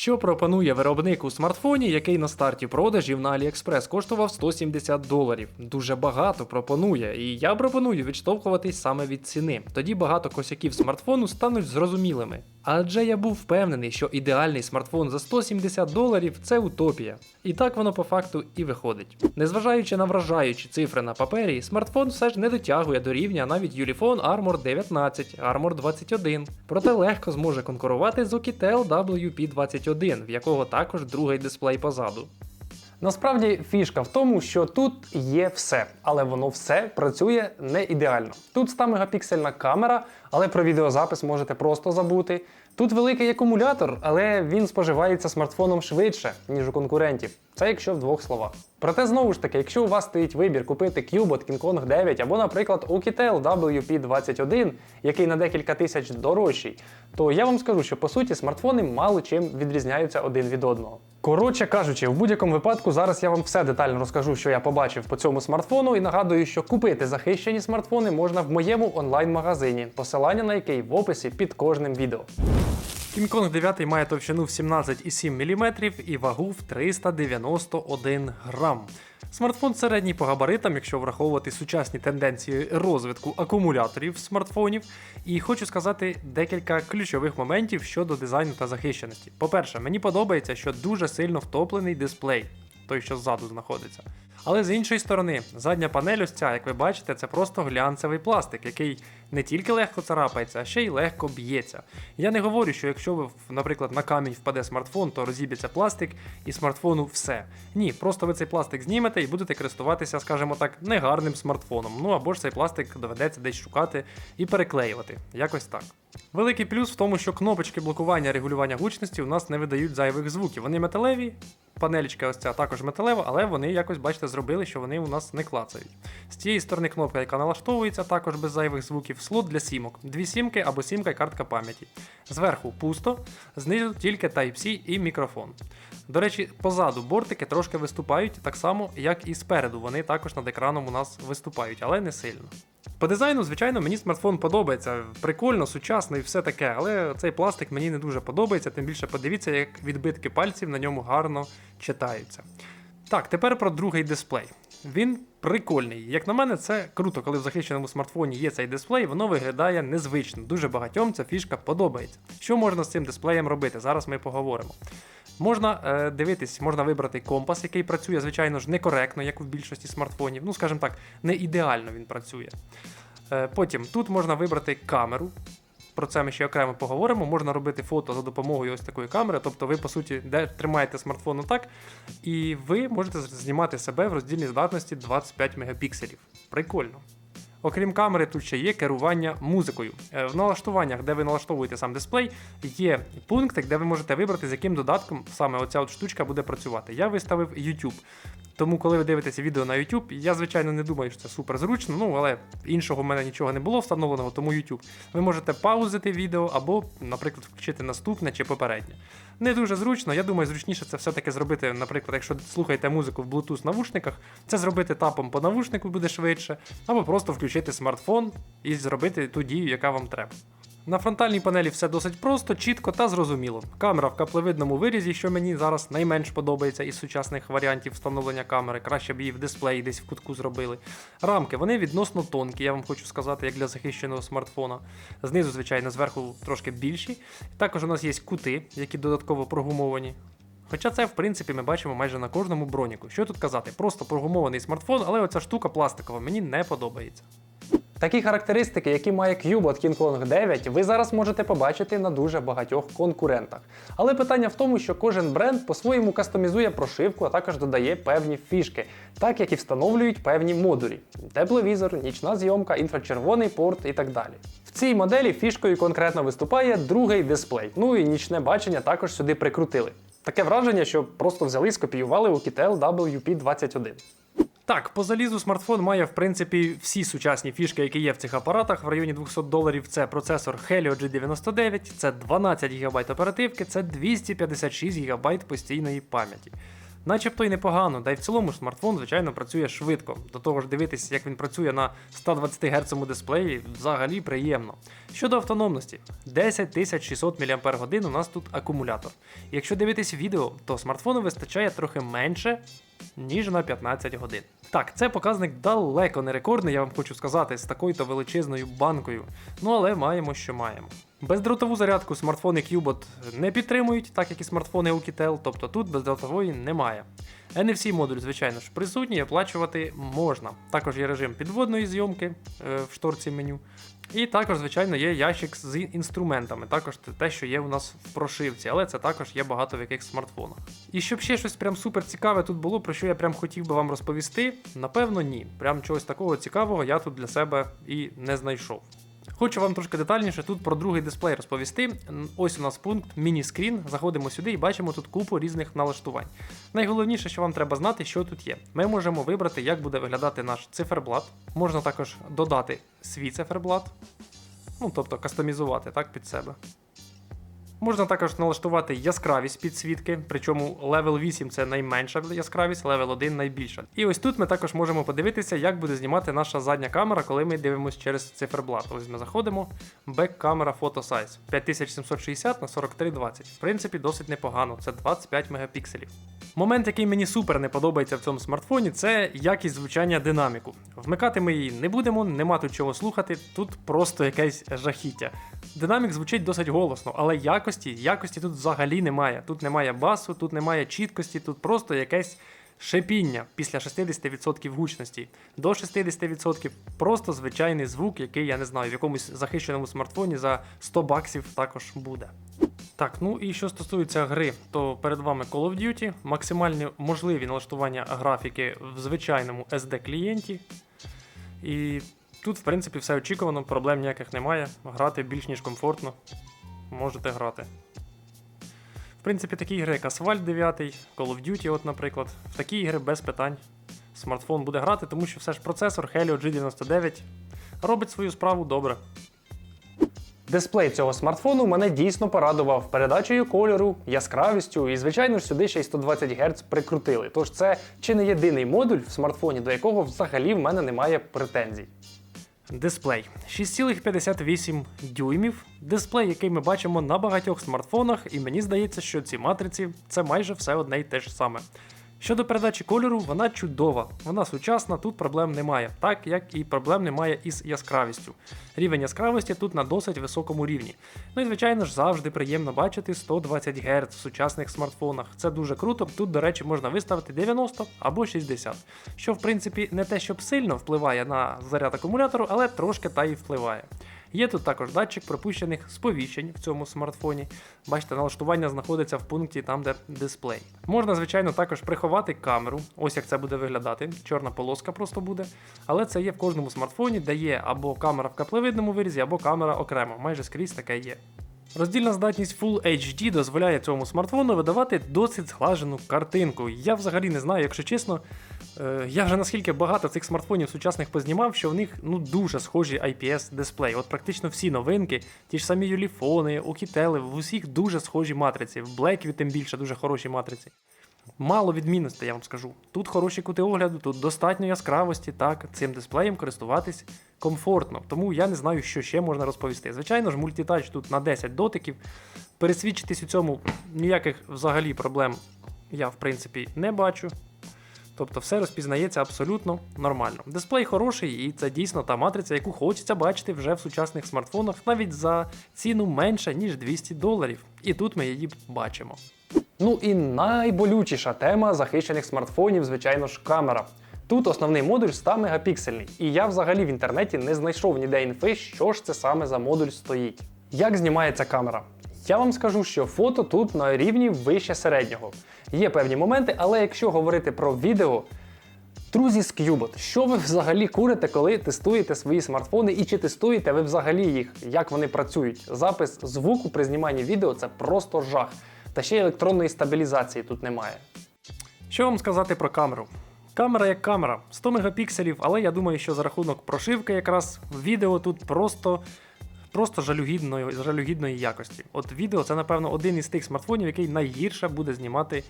Що пропонує виробник у смартфоні, який на старті продажів на AliExpress коштував 170 доларів. Дуже багато пропонує, і я пропоную відштовхуватись саме від ціни. Тоді багато косяків смартфону стануть зрозумілими. Адже я був впевнений, що ідеальний смартфон за 170 доларів це утопія. І так воно по факту і виходить. Незважаючи на вражаючі цифри на папері, смартфон все ж не дотягує до рівня навіть Ulefone Armor 19, Armor 21, проте легко зможе конкурувати з Oukitel WP21, в якого також другий дисплей позаду. Насправді фішка в тому, що тут є все, але воно все працює не ідеально. Тут 100 мегапіксельна камера, але про відеозапис можете просто забути. Тут великий акумулятор, але він споживається смартфоном швидше, ніж у конкурентів. Це якщо в двох словах. Проте знову ж таки, якщо у вас стоїть вибір купити Cubot King Kong 9 або, наприклад, Oukitel WP21, який на декілька тисяч дорожчий, то я вам скажу, що по суті смартфони мало чим відрізняються один від одного. Коротше кажучи, в будь-якому випадку зараз я вам все детально розкажу, що я побачив по цьому смартфону, і нагадую, що купити захищені смартфони можна в моєму онлайн-магазині, посилання на який в описі під кожним відео. Kong 9 має товщину в 17,7 мм і вагу в 391 грам. Смартфон середній по габаритам, якщо враховувати сучасні тенденції розвитку акумуляторів смартфонів. І хочу сказати декілька ключових моментів щодо дизайну та захищеності. По-перше, мені подобається, що дуже сильно втоплений дисплей, той, що ззаду знаходиться. Але з іншої сторони, задня панель ось ця, як ви бачите, це просто глянцевий пластик, який не тільки легко царапається, а ще й легко б'ється. Я не говорю, що якщо ви, наприклад, на камінь впаде смартфон, то розіб'ється пластик і смартфону все. Ні, просто ви цей пластик знімете і будете користуватися, скажімо так, негарним смартфоном. Ну або ж цей пластик доведеться десь шукати і переклеювати. Якось так. Великий плюс в тому, що кнопочки блокування регулювання гучності у нас не видають зайвих звуків. Вони металеві, панелічка ось ця також металева, але вони якось, бачите, зробили, що вони у нас не клацають. З цієї сторони кнопка, яка налаштовується, також без зайвих звуків, слот для сімок, дві сімки або сімка і картка пам'яті. Зверху пусто, знизу тільки Type-C і мікрофон. До речі, позаду бортики трошки виступають, так само, як і спереду. Вони також над екраном у нас виступають, але не сильно. По дизайну, звичайно, мені смартфон подобається. Прикольно, сучасно і все таке, але цей пластик мені не дуже подобається, тим більше подивіться, як відбитки пальців на ньому гарно читаються. Так, тепер про другий дисплей. Він прикольний. Як на мене, це круто, коли в захищеному смартфоні є цей дисплей, воно виглядає незвично. Дуже багатьом ця фішка подобається. Що можна з цим дисплеєм робити? Зараз ми поговоримо. Можна е, дивитись, можна вибрати компас, який працює, звичайно ж, некоректно, як у більшості смартфонів. Ну, скажімо так, не ідеально він працює. Е, потім тут можна вибрати камеру. Про це ми ще окремо поговоримо. Можна робити фото за допомогою ось такої камери. Тобто ви, по суті, де тримаєте смартфон отак, і ви можете знімати себе в роздільній здатності 25 мегапікселів. Прикольно. Окрім камери, тут ще є керування музикою. Е, В налаштуваннях, де ви налаштовуєте сам дисплей, є пунктик, де ви можете вибрати, з яким додатком саме оця от штучка буде працювати. Я виставив YouTube. Тому, коли ви дивитеся відео на YouTube, я, звичайно, не думаю, що це супер зручно, ну але іншого в мене нічого не було встановленого, тому YouTube. Ви можете паузити відео або, наприклад, включити наступне чи попереднє. Не дуже зручно, я думаю, зручніше це все-таки зробити, наприклад, якщо слухаєте музику в Bluetooth навушниках, це зробити тапом по навушнику буде швидше, або просто включити смартфон і зробити ту дію, яка вам треба. На фронтальній панелі все досить просто, чітко та зрозуміло. Камера в каплевидному вирізі, що мені зараз найменш подобається із сучасних варіантів встановлення камери, краще б її в дисплеї десь в кутку зробили. Рамки вони відносно тонкі, я вам хочу сказати, як для захищеного смартфона. Знизу, звичайно, зверху трошки більші. Також у нас є кути, які додатково прогумовані. Хоча це, в принципі, ми бачимо майже на кожному броніку. Що тут казати? Просто прогумований смартфон, але оця штука пластикова мені не подобається. Такі характеристики, які має Cubot King Kong 9, ви зараз можете побачити на дуже багатьох конкурентах. Але питання в тому, що кожен бренд по-своєму кастомізує прошивку, а також додає певні фішки, так як і встановлюють певні модулі: тепловізор, нічна зйомка, інфрачервоний порт і так далі. В цій моделі фішкою конкретно виступає другий дисплей. Ну і нічне бачення також сюди прикрутили. Таке враження, що просто взяли і скопіювали у Kitel WP21. Так, по залізу смартфон має в принципі всі сучасні фішки, які є в цих апаратах в районі 200 доларів. Це процесор Helio G99, це 12 ГБ оперативки, це 256 ГБ постійної пам'яті. Начебто й непогано, та й в цілому смартфон, звичайно, працює швидко. До того ж, дивитись, як він працює на 120 Гц дисплеї, взагалі приємно. Щодо автономності, 10600 мАч у нас тут акумулятор. Якщо дивитись відео, то смартфону вистачає трохи менше, ніж на 15 годин. Так, це показник далеко не рекордний, я вам хочу сказати, з такою-то величезною банкою. Ну але маємо, що маємо. Бездротову зарядку смартфони Qbot не підтримують, так як і смартфони Oukitel, тобто тут бездротової немає. NFC модуль, звичайно ж, присутній, оплачувати можна. Також є режим підводної зйомки е, в шторці меню. І також, звичайно, є ящик з інструментами, також те, що є у нас в прошивці, але це також є багато в яких смартфонах. І щоб ще щось прям супер цікаве тут було, про що я прям хотів би вам розповісти, напевно, ні. Прям чогось такого цікавого я тут для себе і не знайшов. Хочу вам трошки детальніше тут про другий дисплей розповісти. Ось у нас пункт міні-скрін. Заходимо сюди і бачимо тут купу різних налаштувань. Найголовніше, що вам треба знати, що тут є. Ми можемо вибрати, як буде виглядати наш циферблат. Можна також додати свій циферблат, ну тобто кастомізувати так під себе. Можна також налаштувати яскравість підсвітки, причому level 8 це найменша яскравість, level 1 найбільша. І ось тут ми також можемо подивитися, як буде знімати наша задня камера, коли ми дивимося через циферблат. Ось ми заходимо. Back камера Photo Size 5760 на 4320. В принципі, досить непогано, це 25 мегапікселів. Момент, який мені супер не подобається в цьому смартфоні, це якість звучання динаміку. Вмикати ми її не будемо, нема тут чого слухати, тут просто якесь жахіття. Динамік звучить досить голосно, але якості, якості тут взагалі немає. Тут немає басу, тут немає чіткості, тут просто якесь шипіння після 60% гучності. До 60% просто звичайний звук, який я не знаю, в якомусь захищеному смартфоні за 100 баксів також буде. Так, ну і що стосується гри, то перед вами Call of Duty, максимальні можливі налаштування графіки в звичайному SD клієнті. І тут, в принципі, все очікувано, проблем ніяких немає. Грати більш ніж комфортно. Можете грати. В принципі, такі ігри, як Asphalt 9, Call of Duty, от, наприклад, в такі ігри без питань смартфон буде грати, тому що все ж процесор Helio G99 робить свою справу добре. Дисплей цього смартфону мене дійсно порадував передачею кольору, яскравістю, і, звичайно ж, сюди ще й 120 Гц прикрутили. Тож це чи не єдиний модуль в смартфоні, до якого взагалі в мене немає претензій. Дисплей 6,58 дюймів. Дисплей, який ми бачимо на багатьох смартфонах, і мені здається, що ці матриці це майже все одне й те ж саме. Щодо передачі кольору, вона чудова, вона сучасна, тут проблем немає, так як і проблем немає із яскравістю. Рівень яскравості тут на досить високому рівні. Ну і звичайно ж завжди приємно бачити 120 Гц в сучасних смартфонах. Це дуже круто. Тут, до речі, можна виставити 90 або 60, що в принципі не те, щоб сильно впливає на заряд акумулятору, але трошки та й впливає. Є тут також датчик пропущених сповіщень в цьому смартфоні. Бачите, налаштування знаходиться в пункті там, де дисплей. Можна, звичайно, також приховати камеру. Ось як це буде виглядати. Чорна полоска просто буде. Але це є в кожному смартфоні, де є або камера в каплевидному вирізі, або камера окремо. Майже скрізь таке є. Роздільна здатність Full HD дозволяє цьому смартфону видавати досить зглажену картинку. Я взагалі не знаю, якщо чесно. Е, Я вже наскільки багато цих смартфонів сучасних познімав, що в них ну дуже схожі IPS дисплеї. От практично всі новинки, ті ж самі юліфони, окітели, в усіх дуже схожі матриці. В Blackview тим більше дуже хороші матриці. Мало відмінностей, я вам скажу. Тут хороші кути огляду, тут достатньо яскравості, так, цим дисплеєм користуватись комфортно. Тому я не знаю, що ще можна розповісти. Звичайно ж, мультитач тут на 10 дотиків. Пересвідчитись у цьому ніяких взагалі проблем я, в принципі, не бачу. Тобто все розпізнається абсолютно нормально. Дисплей хороший, і це дійсно та матриця, яку хочеться бачити вже в сучасних смартфонах, навіть за ціну менше, ніж 200 доларів. І тут ми її бачимо. Ну і найболючіша тема захищених смартфонів, звичайно ж, камера. Тут основний модуль 100 мегапіксельний, і я взагалі в інтернеті не знайшов ніде інфи, що ж це саме за модуль стоїть. Як знімається камера? Я вам скажу, що фото тут на рівні вище середнього. Є певні моменти, але якщо говорити про відео, Друзі з Qbot, що ви взагалі курите, коли тестуєте свої смартфони і чи тестуєте ви взагалі їх, як вони працюють? Запис звуку при зніманні відео це просто жах. Та ще й електронної стабілізації тут немає. Що вам сказати про камеру? Камера як камера, 100 мегапікселів, але я думаю, що за рахунок прошивки якраз відео тут просто. Просто жалюгідної, жалюгідної якості. От відео це, напевно, один із тих смартфонів, який найгірше буде знімати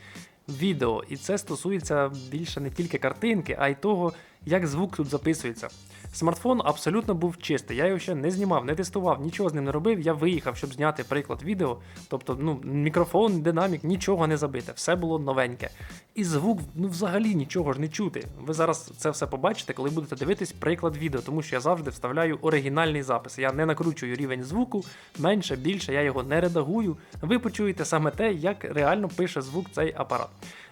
відео. І це стосується більше не тільки картинки, а й того, як звук тут записується. Смартфон абсолютно був чистий. Я його ще не знімав, не тестував, нічого з ним не робив. Я виїхав, щоб зняти приклад відео. Тобто, ну, мікрофон, динамік, нічого не забите, все було новеньке. І звук, ну взагалі нічого ж не чути. Ви зараз це все побачите, коли будете дивитись приклад відео, тому що я завжди вставляю оригінальний запис. Я не накручую рівень звуку, менше, більше, я його не редагую. Ви почуєте саме те, як реально пише звук цей апарат.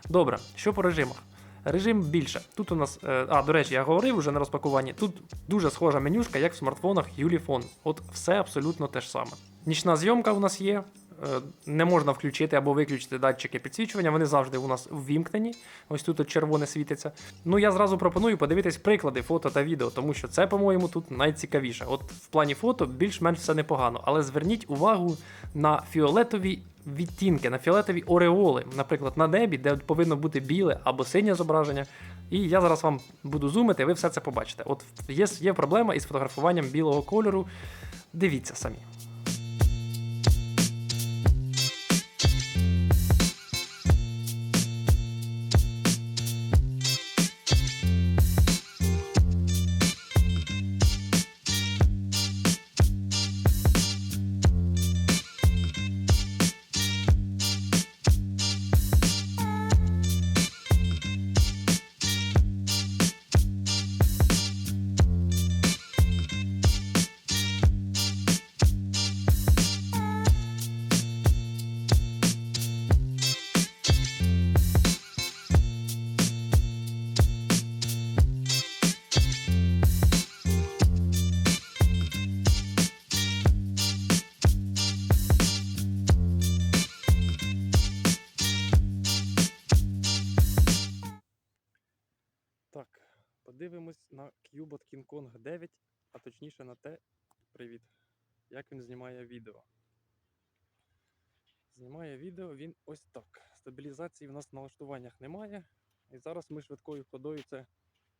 Добре, що по режимах? Режим більше. Тут у нас, е, а до речі, я говорив вже на розпакуванні. Тут дуже схожа менюшка, як в смартфонах Ulifone. От все абсолютно те ж саме. Нічна зйомка у нас є. е, Не можна включити або виключити датчики підсвічування, вони завжди у нас ввімкнені. Ось тут от червоне світиться. Ну я зразу пропоную подивитись приклади фото та відео, тому що це, по-моєму, тут найцікавіше. От в плані фото більш-менш все непогано, але зверніть увагу на фіолетові відтінки, на фіолетові ореоли, наприклад, на небі, де повинно бути біле або синє зображення. І я зараз вам буду зумити, ви все це побачите. От є, є проблема із фотографуванням білого кольору. Дивіться самі. Подивимось на Cubot King Kong 9, а точніше на те, привіт, як він знімає відео. Знімає відео він ось так. Стабілізації в нас в налаштуваннях немає. І зараз ми швидкою ходою це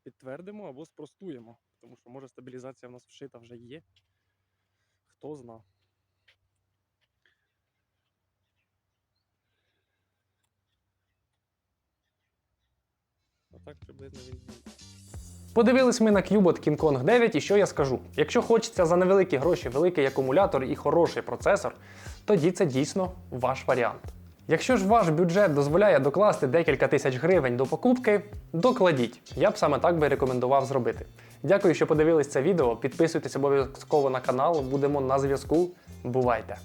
підтвердимо або спростуємо, тому що може стабілізація в нас вшита вже є. Хто зна. Отак приблизно він. Подивились ми на Cubot King Kong 9, і що я скажу? Якщо хочеться за невеликі гроші великий акумулятор і хороший процесор, тоді це дійсно ваш варіант. Якщо ж ваш бюджет дозволяє докласти декілька тисяч гривень до покупки, докладіть. Я б саме так би рекомендував зробити. Дякую, що подивились це відео. Підписуйтесь обов'язково на канал, будемо на зв'язку. Бувайте!